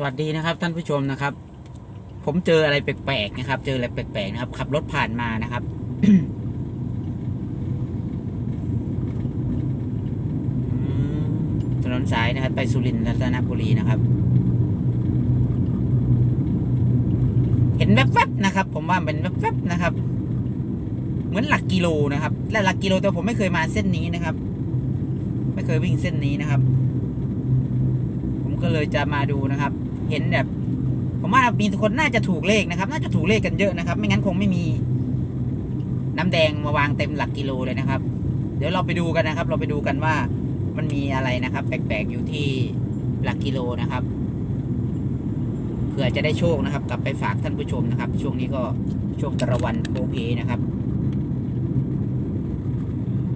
สวัสดีนะครับท่านผู้ชมนะครับ ผมเจออะไรแปลกๆนะครับ เจออะไรแปลกๆนะครับ ขับรถผ่านมานะครับ ถนนสายนะครับ ไปสุรินทร์รัตนบุรีนะครับ เห็นแวบๆนะครับ ผมว่าเป็นแวบๆนะครับ เหมือนหลักกิโลนะครับ และหลักกิโลแต่ผมไม่เคยมาเส้นนี้นะครับ ไม่เคยวิ่งเส้นนี้นะครับ ก็เลยจะมาดูนะครับ เห็นแบบผมว่ามีคนน่าจะถูกเลขนะครับ น่าจะถูกเลขกันเยอะนะครับ ไม่งั้นคงไม่มีน้ำแดงมาวางเต็มหลักกิโลเลยนะครับ เดี๋ยวเราไปดูกันนะครับ เราไปดูกันว่ามันมีอะไรนะครับ แปลกๆอยู่ที่หลักกิโลนะครับเผื่อจะได้โชคนะครับ กลับไปฝากท่านผู้ชมนะครับ ช่วงนี้ก็ช่วงตะวันโพเพนะครับ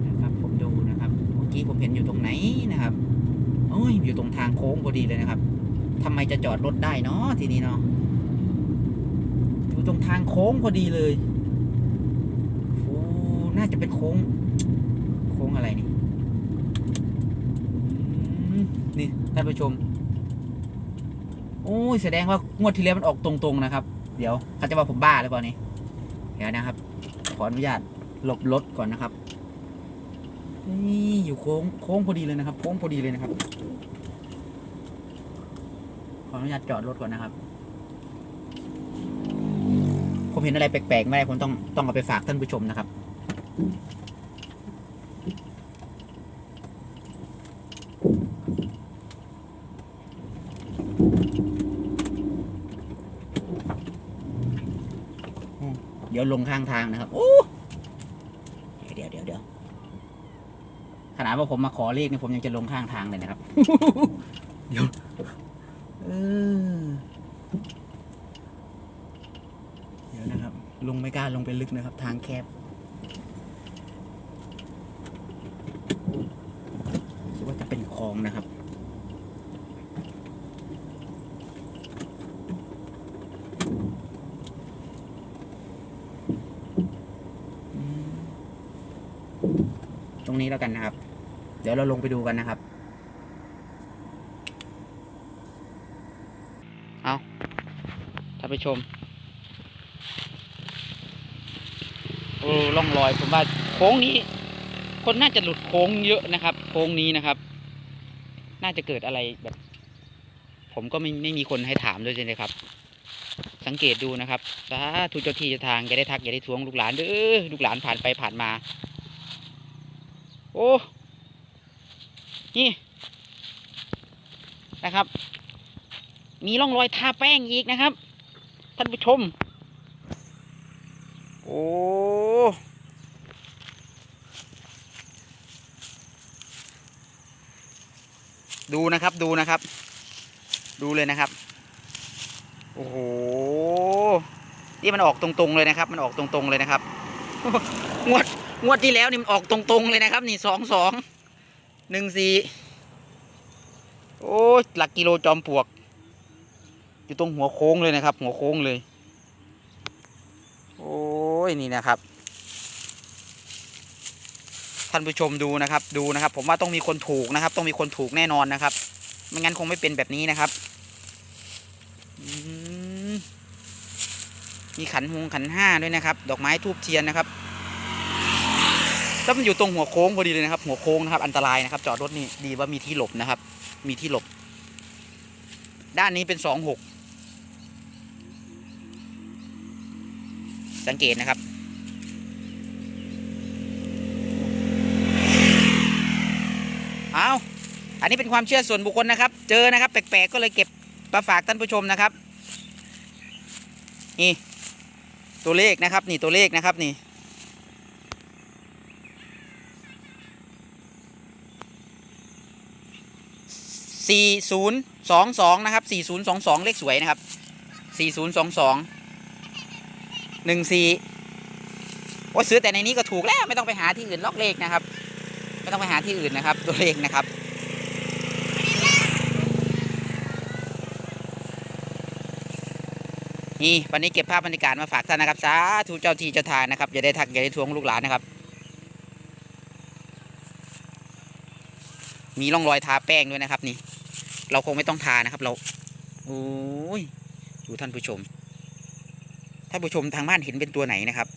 นะครับ ผมดูนะครับเมื่อกี้ผมเห็นอยู่ตรงไหนนะครับ โอ้ยอยู่ตรงทางโค้งพอดีเลยนะครับทำไมจะจอดรถได้เนาะทีนี้เนาะอยู่ตรงทางโค้งพอดีเลยโอ้น่าจะเป็นโค้ง โค้งอะไรนี่อืมนี่ท่านผู้ชม โอ้ยแสดงว่างวดที่แล้วมันออกตรงๆนะครับ เดี๋ยวเขาจะว่าผมบ้าหรือเปล่านี่เดี๋ยวนะครับ ขออนุญาตหลบรถก่อนนะครับ นี่อยู่โค้งโค้งพอดีเลยนะครับ โค้งพอดีเลยนะครับ ขออนุญาตจอดรถก่อนนะครับ ผมเห็นอะไรแปลกๆไม่ได้ผมต้องต้องเอาไปฝากท่านผู้ชมนะครับเดี๋ยวลงข้างทางนะครับ โอ้ เดี๋ยวเดี๋ยวเดี๋ยว นาดว่าผมมาขอเลขนี่ผมยังจะลงข้างทางเลยนะครับ เดี๋ยวเออเดี๋ยวนะครับ ลงไม่กล้าลงไปลึกนะครับ ทางแคบรู้สึกว่าจะเป็นคลองนะครับอืมตรงนี้แล้วกันนะครับ เดี๋ยวเราลงไปดูกันนะครับ เอาท่านผู้ชมเออล่องรอยผมว่าโค้งนี้ คนน่าจะหลุดโค้งเยอะนะครับ โค้งนี้นะครับ น่าจะเกิดอะไรแบบ ผมก็ไม่ไม่มีคนให้ถามด้วยใช่ไหมครับ สังเกตดูนะครับสาธุเจ้าที่จ้าทางอย่าได้ทักอย่าได้ทวงลูกหลานเด้อลูกหลานผ่านไปผ่านมา โอ้ นี่นะครับ มีร่องรอยทาแป้งอีกนะครับ ท่านผู้ชม โอ้ดูนะครับดูนะครับ ดูเลยนะครับ โอ้โหนี่มันออกตรงๆเลยนะครับ มันออกตรงๆเลยนะครับ งวดงวดที่แล้วนี่มันออกตรงๆเลยนะครับ นี่สองสอง หนึ่งสี่โอ้หลักกิโลจอมปลวก อยู่ตรงหัวโค้งเลยนะครับ หัวโค้งเลย โอ้ยนี่นะครับ ท่านผู้ชมดูนะครับ ดูนะครับ ผมว่าต้องมีคนถูกนะครับ ต้องมีคนถูกแน่นอนนะครับ ไม่งั้นคงไม่เป็นแบบนี้นะครับมีขันหงขันห้าด้วยนะครับ ดอกไม้ทูบเทียนนะครับ แล้วมันอยู่ตรงหัวโค้งพอดีเลยนะครับ หัวโค้งนะครับ อันตรายนะครับ จอดรถนี่ดีว่ามีที่หลบนะครับ มีที่หลบ ด้านนี้เป็นสองหกสังเกตนะครับ เอาอันนี้เป็นความเชื่อส่วนบุคคลนะครับ เจอนะครับ แปลกๆก็เลยเก็บมาฝากท่านผู้ชมนะครับ นี่ ตัวเลขนะครับ นี่ตัวเลขนะครับนี่ สี่ศูนย์สองสองนะครับสี่ศูนย์สองสองเลขสวยนะครับสี่ศูนย์สองสองหนึ่งสี่โอ้ซื้อแต่ในนี้ก็ถูกแล้วไม่ต้องไปหาที่อื่นล็อกเลขนะครับ ไม่ต้องไปหาที่อื่นนะครับ ตัวเลขนะครับนี่วันนี้เก็บภาพบรรยากาศมาฝากท่านนะครับสาธุเจ้าที่เจ้าทางนะครับอย่าได้ทักอย่าได้ทวงลูกหลานนะครับ มีร่องรอยทาแป้งด้วยนะครับนี่ เราคงไม่ต้องทานะครับ เราโอ้ยดูท่านผู้ชมท่านผู้ชมทางบ้านเห็นเป็นตัวไหนนะครับ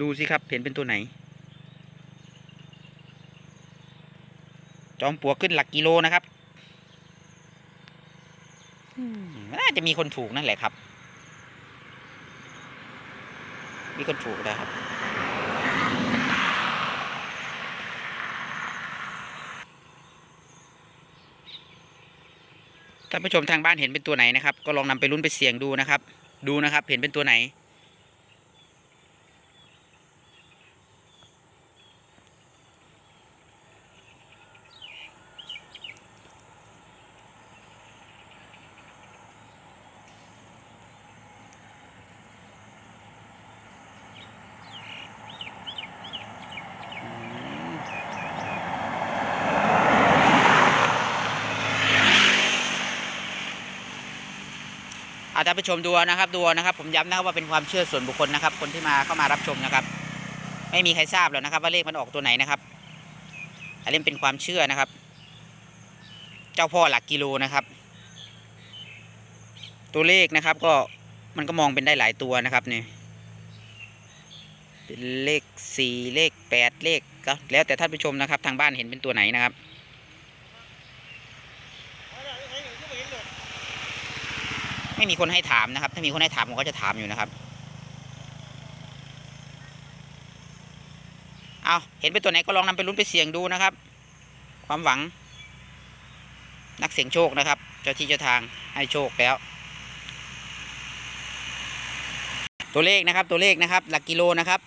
ดูสิครับเห็นเป็นตัวไหน จอมปลวกขึ้นหลักกิโลนะครับอืมน่าจะมีคนถูกนั่นแหละครับ มีคนถูกนะครับ ท่านผู้ชมทางบ้านเห็นเป็นตัวไหนนะครับ ก็ลองนำไปลุ้นไปเสี่ยงดูนะครับ ดูนะครับ เห็นเป็นตัวไหน อาท่านผู้ชมดูนะครับดูนะครับ ผมย้ำนะครับว่าเป็นความเชื่อส่วนบุคคลนะครับ คนที่มาเข้ามารับชมนะครับ ไม่มีใครทราบหรอกนะครับ ว่าเลขมันออกตัวไหนนะครับ อันนี้เป็นความเชื่อนะครับ เจ้าพ่อหลักกิโลนะครับ ตัวเลขนะครับก็มันก็มองเป็นได้หลายตัวนะครับนี่เป็นเลขสี่เลขแปดเลขก็แล้วแต่ท่านผู้ชมนะครับ ทางบ้านเห็นเป็นตัวไหนนะครับ ไม่มีคนให้ถามนะครับ ถ้ามีคนให้ถามผมก็จะถามอยู่นะครับ เอาเห็นเป็นตัวไหนก็ลองนำไปลุ้นไปเสี่ยงดูนะครับ ความหวัง นักเสี่ยงโชคนะครับ เจ้าที่เจ้าทางให้โชคแล้ว ตัวเลขนะครับ ตัวเลขนะครับ หลักกิโลนะครับ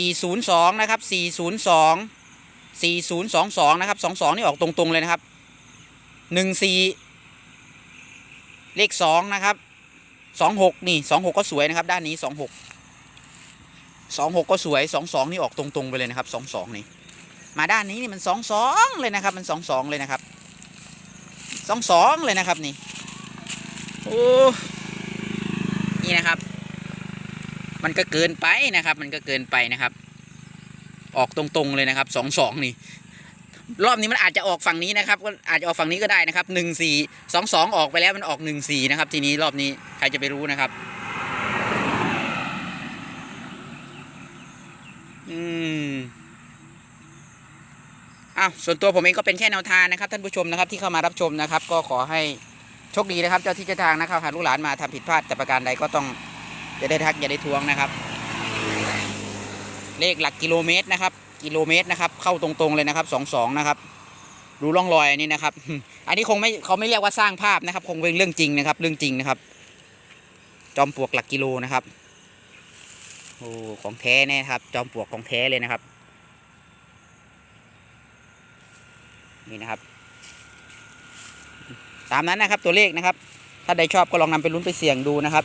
402 นะครับ 402 4022 นะครับ 22 นี่ออกตรงๆเลยนะครับ 14 เลขสองนะครับสองหกนี่สองหกก็สวยนะครับ ด้านนี้สองหกสองหกก็สวยสองสองนี่ออกตรงๆไปเลยนะครับสองสองนี่มาด้านนี้นี่มันสองสองเลยนะครับ มันสองสองเลยนะครับสองสองเลยนะครับนี่โอ้นี่นะครับ มันก็เกินไปนะครับ มันก็เกินไปนะครับ ออกตรงๆเลยนะครับสองสองนี่ รอบนี้มันอาจจะออกฝั่งนี้นะครับ ก็อาจจะออกฝั่งนี้ก็ได้นะครับหนึ่งสี่สองสองออกไปแล้วมันออกหนึ่งสี่นะครับ ทีนี้รอบนี้ใครจะไปรู้นะครับ อืมอ้าวส่วนตัวผมเองก็เป็นแค่แนวทางนะครับ ท่านผู้ชมนะครับ ที่เข้ามารับชมนะครับ ก็ขอให้โชคดีนะครับ เจ้าที่เจ้าทางนะครับหากลูกหลานมาทำผิดพลาดแต่ประการใดก็ต้องอย่าได้ทักอย่าได้ทวงนะครับ เลขหลักกิโลเมตรนะครับ กิโลเมตรนะครับ เข้าตรงๆเลยนะครับสองสองนะครับ ดูร่องรอยอันนี้นะครับ อันนี้คงไม่เขาไม่เรียกว่าสร้างภาพนะครับ คงเป็นเรื่องจริงนะครับ เรื่องจริงนะครับ จอมปลวกหลักกิโลนะครับโอ้ของแท้แน่ครับ จอมปลวกของแท้เลยนะครับนี่นะครับ ตามนั้นนะครับตัวเลขนะครับ ถ้าใดชอบก็ลองนำไปลุ้นไปเสี่ยงดูนะครับ